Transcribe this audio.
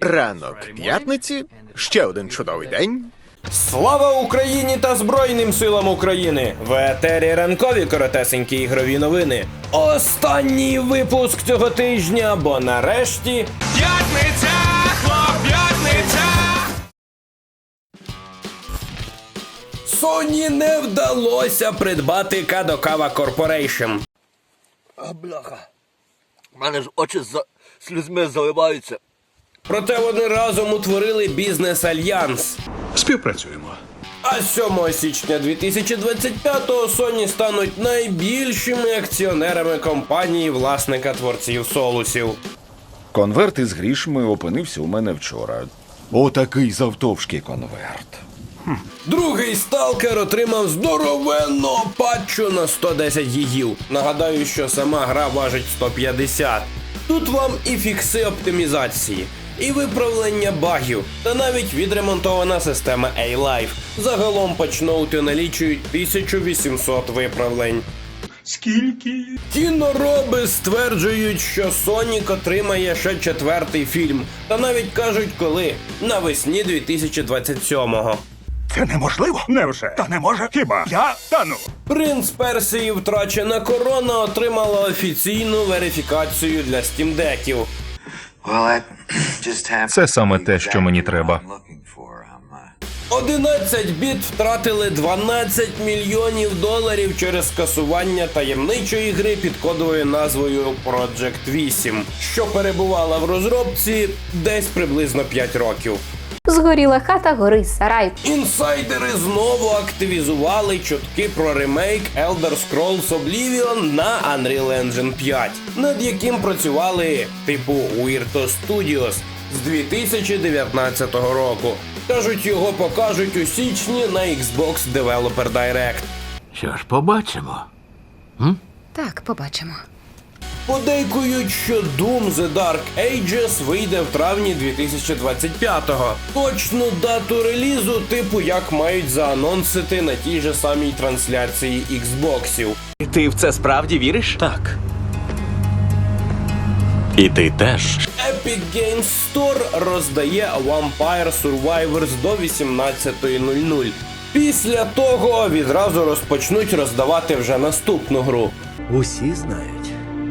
Ранок п'ятниці, ще один чудовий день. Слава Україні та Збройним силам України! В етері ранкові коротесенькі ігрові новини. Останній випуск цього тижня, бо нарешті П'ятниця, хлоп'ятниця! Sony не вдалося придбати Кадокава Corporation. А, бляха. У мене ж очі за слізьми заливаються. Проте вони разом утворили бізнес-альянс. Співпрацюємо. А 7 січня 2025-го Sony стануть найбільшими акціонерами компанії власника творців Солусів. Конверт із грішми опинився у мене вчора. Отакий завтовшки конверт. Другий сталкер отримав здоровенного патчу на 110 гігів. Нагадаю, що сама гра важить 150. Тут вам і фікси оптимізації, і виправлення багів, та навіть відремонтована система A-Life. Загалом патчноути налічують 1800 виправлень. Скільки? Кінороби стверджують, що Сонік отримає ще четвертий фільм, та навіть кажуть, коли навесні 2027-го. Це неможливо. Невже? Та не може хіба? Я тану. Принц Персії втрачена корона отримала офіційну верифікацію для стімдеків. Це саме те, що мені треба. 11 біт втратили 12 мільйонів доларів через скасування таємничої гри під кодовою назвою Project 8, що перебувала в розробці десь приблизно 5 років. Згоріла хата, горить сарай. Інсайдери знову активізували чутки про ремейк Elder Scrolls Oblivion на Unreal Engine 5, над яким працювали типу Weirdo Studios з 2019 року. Кажуть, його покажуть у січні на Xbox Developer Direct. Що ж, побачимо. Так, побачимо. Подейкують, що Doom The Dark Ages вийде в травні 2025-го. Точну дату релізу, типу як мають заанонсити на тій же самій трансляції Xboxів. Ти в це справді віриш? Так. І ти теж. Epic Games Store роздає Vampire Survivors до 18.00. Після того відразу розпочнуть роздавати вже наступну гру. Усі знають.